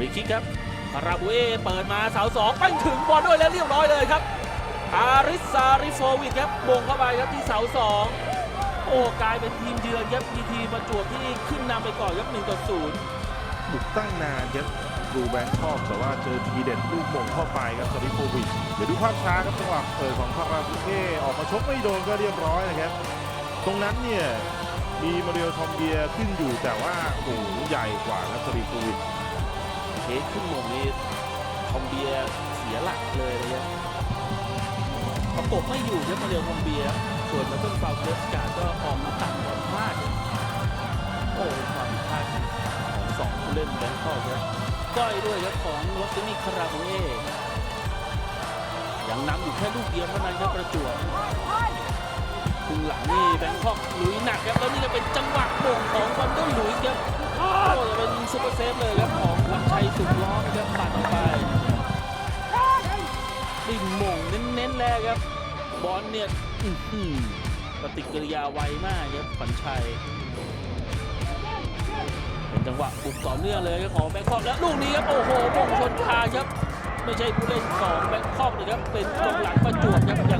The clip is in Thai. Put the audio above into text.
รีคิกครับคาราบูเอเปิดมาเสาสองไปถึงบอลด้วยแล้วเรียบร้อยเลยครับอาริสซาริโฟวิชครับโมงเข้าไปครับที่เสาสองโอ้กลายเป็นทีมเยือนครับพีทีประจวบที่ขึ้นนำไปก่อนครับ1ต่อ0บุกตั้งนานครับดูแบงคอกแต่ว่าเจอทีเด็ดลูกหม่งเข้าไปครับสริโฟวิชเดี๋ยวดูภาพช้าครับจังหวะเปิดของคาราบุเก้ออกมาชกไม่โดนก็เรียบร้อยนะครับตรงนั้นเนี่ยมีมาเรียลทอมเบียขึ้นอยู่แต่ว่าโอ้ใหญ่กว่าครับสริโฟวิช คสขึ้นหมงนี่คอมเบียเสียหลักเลยนะครับประกบไม่อยู่ครับมาเรียวคอมเบียส่วนมาต้นฟาวเดสการ์ก็ออกมาตัดบอลพลาดโอ้เป็นความผิดพลาดของสองผู้เล่นแบงคอกครับก้อยด้วยครับของรถนี่คาราบูเอยังนำอยู่แค่ลูกเดียวเท่านั้นครับประจวบครึ่งหลังนี่แบงคอกลุยหนักครับแล้วนี่ก็เป็นจังหวะโด่งของวันเดอร์หลุยครับโอ้จะเป็นซุปเปอร์เซฟเลยครับของวัชชัย สุขล้อมครับปัดออกไปดิ่งหม่งเน้นๆแล้วครับ บอลเนี่ยอื้อหือปฏิกิริยาไวมากครับขวัญชัย เป็นจังหวะบุกต่อเนื่องเลยของแบงคอกแล้วลูกนี้ครับ โอ้โหมงชนคาครับ ไม่ใช่ผู้เล่นของแบงคอกเลยครับ เป็นกองหลังประจวบครับ